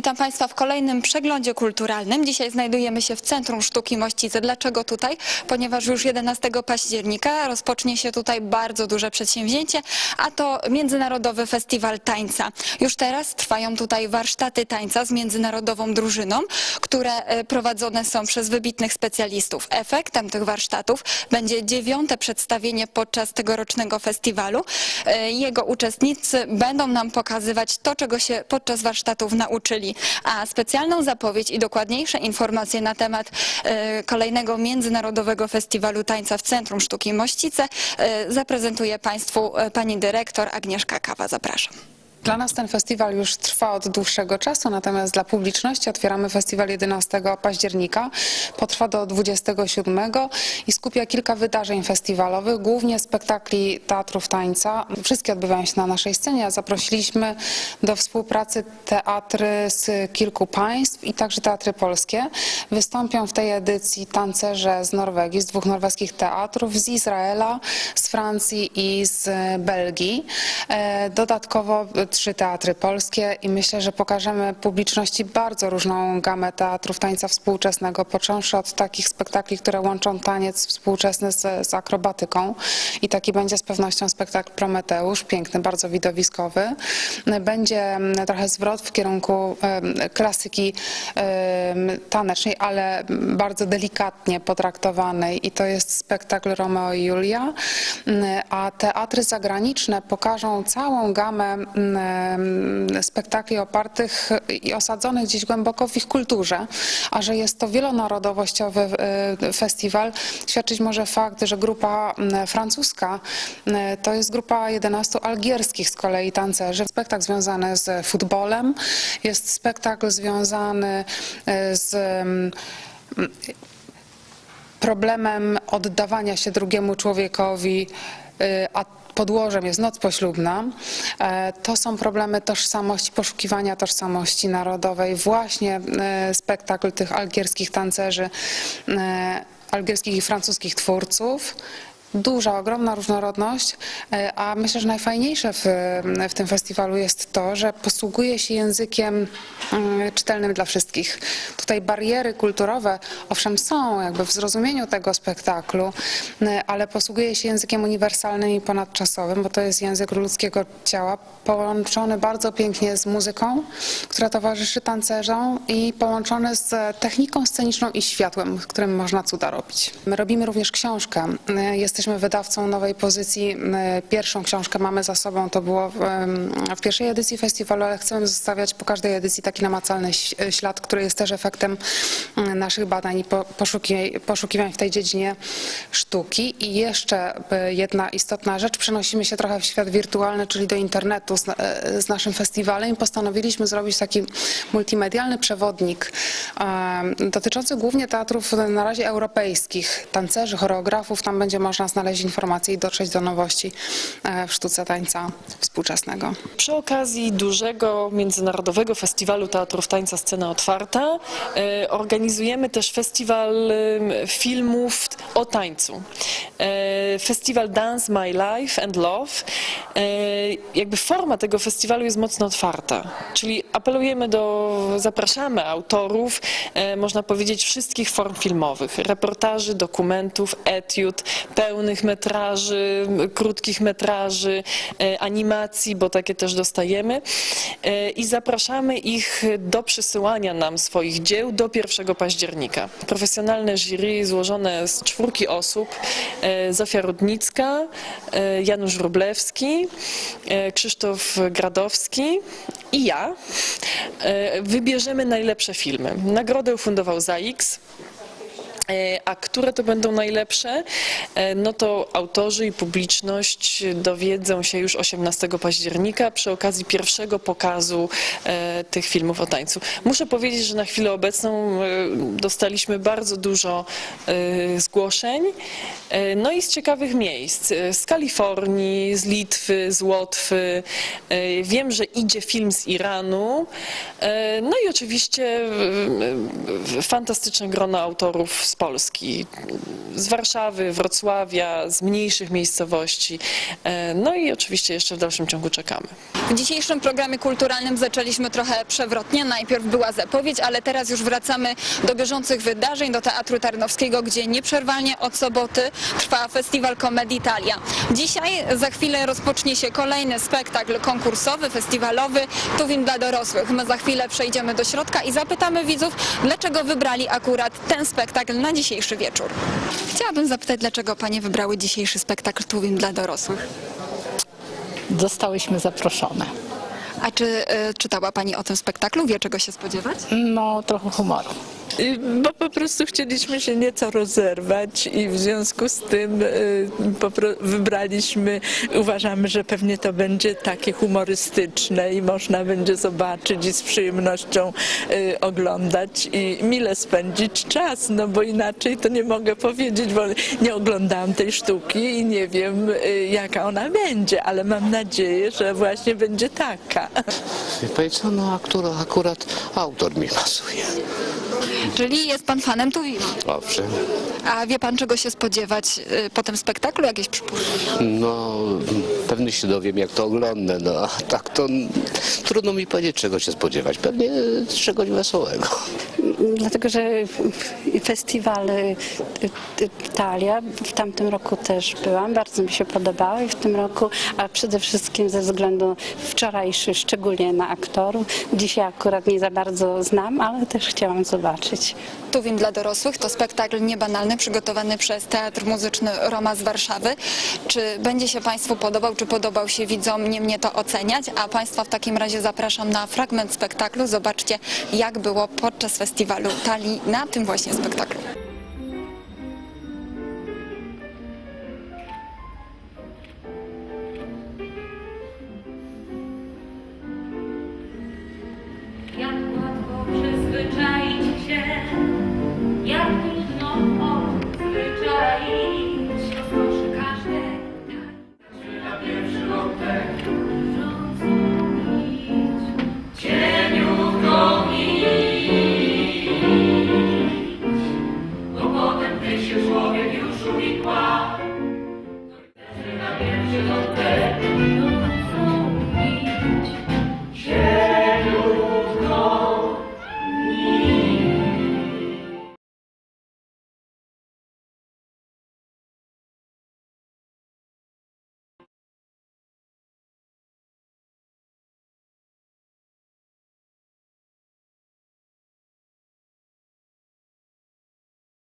Witam Państwa w kolejnym przeglądzie kulturalnym. Dzisiaj znajdujemy się w Centrum Sztuki Mościce. Dlaczego tutaj? Ponieważ już 11 października rozpocznie się tutaj bardzo duże przedsięwzięcie, a to Międzynarodowy Festiwal Tańca. Już teraz trwają tutaj warsztaty tańca z międzynarodową drużyną, które e, prowadzone są przez wybitnych specjalistów. Efektem tych warsztatów będzie dziewiąte przedstawienie podczas tegorocznego festiwalu. E, Jego uczestnicy będą nam pokazywać to, czego się podczas warsztatów nauczyli. A specjalną zapowiedź i dokładniejsze informacje na temat e, kolejnego Międzynarodowego Festiwalu Tańca w Centrum Sztuki Mościce zaprezentuje Państwu pani dyrektor Agnieszka Kawa. Zapraszam. Dla nas ten festiwal już trwa od dłuższego czasu, natomiast dla publiczności otwieramy festiwal 11 października. Potrwa do 27 i skupia kilka wydarzeń festiwalowych, głównie spektakli teatrów tańca. Wszystkie odbywają się na naszej scenie, zaprosiliśmy do współpracy teatry z kilku państw i także teatry polskie. Wystąpią w tej edycji tancerze z Norwegii, z dwóch norweskich teatrów, z Izraela, z Francji i z Belgii. E, Dodatkowo trzy teatry polskie i myślę, że pokażemy publiczności bardzo różną gamę teatrów tańca współczesnego, począwszy od takich spektakli, które łączą taniec współczesny z, z akrobatyką. I taki będzie z pewnością spektakl Prometeusz, piękny, bardzo widowiskowy. Będzie mm, trochę zwrot w kierunku klasyki tanecznej, ale bardzo delikatnie potraktowanej. I to jest spektakl Romeo i Julia, Mm, a teatry zagraniczne pokażą całą gamę mm, spektakli opartych i osadzonych gdzieś głęboko w ich kulturze, a że jest to wielonarodowościowy e, festiwal, świadczyć może fakt, że grupa mm, francuska mm, to jest grupa 11 algierskich z kolei tancerzy. Spektakl związany z futbolem, jest spektakl związany e, z mm, problemem oddawania się drugiemu człowiekowi, y, a podłożem jest noc poślubna. E, To są problemy tożsamości, poszukiwania tożsamości narodowej. Właśnie e, spektakl tych algierskich tancerzy, e, algierskich i francuskich twórców. Duża, ogromna różnorodność, e, a myślę, że najfajniejsze w, w tym festiwalu jest to, że posługuje się językiem mm, czytelnym dla wszystkich. Tutaj bariery kulturowe, owszem, są jakby w zrozumieniu tego spektaklu, e, ale posługuje się językiem uniwersalnym i ponadczasowym, bo to jest język ludzkiego ciała, połączony bardzo pięknie z muzyką, która towarzyszy tancerzom i połączony z techniką sceniczną i światłem, którym można cuda robić. My robimy również książkę. E, Jesteśmy wydawcą nowej pozycji. E, Pierwszą książkę mamy za sobą, to było w, w pierwszej edycji festiwalu, ale chcemy zostawiać po każdej edycji taki namacalny ś- ślad, który jest też efektem mm, naszych badań i po- poszuki- poszukiwań w tej dziedzinie sztuki. I jeszcze e, jedna istotna rzecz, przenosimy się trochę w świat wirtualny, czyli do internetu z, e, z naszym festiwalem i postanowiliśmy zrobić taki multimedialny przewodnik dotyczący głównie teatrów na razie europejskich, tancerzy, choreografów. Tam będzie można znaleźć informacje i dotrzeć do nowości e, w sztuce tańca współczesnego. Przy okazji dużego międzynarodowego festiwalu teatrów tańca Scena Otwarta e, organizujemy też festiwal filmów o tańcu. E, Festiwal Dance My Life and Love. Jakby forma tego festiwalu jest mocno otwarta, czyli apelujemy do, zapraszamy autorów, można powiedzieć wszystkich form filmowych, reportaży, dokumentów, etiud, pełnych metraży, m, krótkich metraży, e, animacji, bo takie też dostajemy E, i zapraszamy ich do przysyłania nam swoich dzieł do 1 października. Profesjonalne jury złożone z czwórki osób, e, Zofia Rudnicka, Janusz Wróblewski, e, Krzysztof Gradowski i ja wybierzemy najlepsze filmy. Nagrodę ufundował ZAX. E, A które to będą najlepsze? E, No to autorzy i publiczność dowiedzą się już 18 października przy okazji pierwszego pokazu e, tych filmów o tańcu. Muszę powiedzieć, że na chwilę obecną dostaliśmy bardzo dużo zgłoszeń, no i z ciekawych miejsc, z Kalifornii, z Litwy, z Łotwy. Wiem, że idzie film z Iranu, no i oczywiście fantastyczne grono autorów z Polski, z Warszawy, Wrocławia, z mniejszych miejscowości. E, No i oczywiście jeszcze w dalszym ciągu czekamy. W dzisiejszym programie kulturalnym zaczęliśmy trochę przewrotnie. Najpierw była zapowiedź, ale teraz już wracamy do bieżących wydarzeń, do Teatru Tarnowskiego, gdzie nieprzerwalnie od soboty trwa Festiwal Komedii Italia. Dzisiaj za chwilę rozpocznie się kolejny spektakl konkursowy, festiwalowy Tuwim dla dorosłych. My za chwilę przejdziemy do środka i zapytamy widzów, dlaczego wybrali akurat ten spektakl na dzisiejszy wieczór. Chciałabym zapytać, dlaczego panie wybrały dzisiejszy spektakl Tuwim dla dorosłych? Zostałyśmy zaproszone. A czy y, czytała Pani o tym spektaklu? Wie, czego się spodziewać? No, trochę humoru. Y, Bo po prostu chcieliśmy się nieco rozerwać i w związku z tym y, wybraliśmy, uważamy, że pewnie to będzie takie humorystyczne i można będzie zobaczyć i z przyjemnością y, oglądać i mile spędzić czas, no bo inaczej to nie mogę powiedzieć, bo nie oglądałam tej sztuki i nie wiem jaka ona będzie, ale mam nadzieję, że właśnie będzie taka. Wie co, no akurat, akurat autor mi pasuje. Czyli jest Pan fanem Tuwima. Owszem. A wie Pan, czego się spodziewać y, po tym spektaklu? Jakieś przypuszczenia? No, pewnie się dowiem, jak to oglądnę, no a tak to trudno mi powiedzieć, czego się spodziewać. Pewnie czegoś wesołego. Dlatego, że festiwal y, y, Italia w tamtym roku też byłam, bardzo mi się podobało i w tym roku, a przede wszystkim ze względu wczorajszy, szczególnie na aktorów. Dzisiaj akurat nie za bardzo znam, ale też chciałam zobaczyć. Tuwim dla dorosłych to spektakl niebanalny przygotowany przez Teatr Muzyczny Roma z Warszawy. Czy będzie się Państwu podobał, czy podobał się widzom? Nie mnie to oceniać, a Państwa w takim razie zapraszam na fragment spektaklu. Zobaczcie, jak było podczas festiwalu Talii na tym właśnie spektaklu.